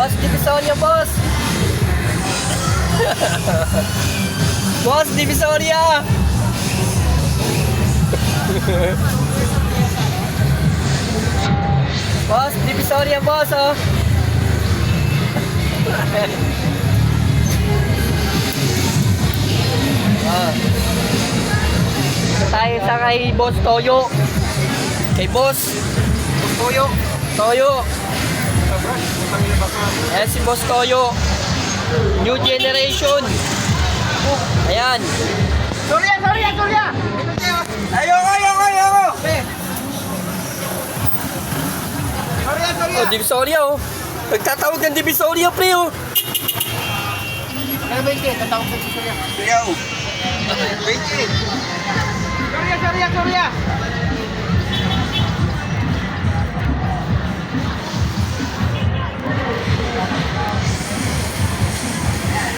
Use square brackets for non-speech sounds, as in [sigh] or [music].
Boss Divisoria, boss! [laughs] boss Divisoria! boss Divisoria, boss, oh! ah. [laughs] Tayo sa kay Boss Toyo. Kay Boss. Boss Toyo. Toyo. Ayan si Boss Toyo. New generation. Ayan. Surya, Surya, Surya! Ayoko, ayoko, ayoko! Surya, Surya! Oh, Divisoria oh. Nagtatawag ng Divisoria, pre oh. Ano ba yung Tatawag ko si Surya. Ayaw. Surya, Surya, Surya!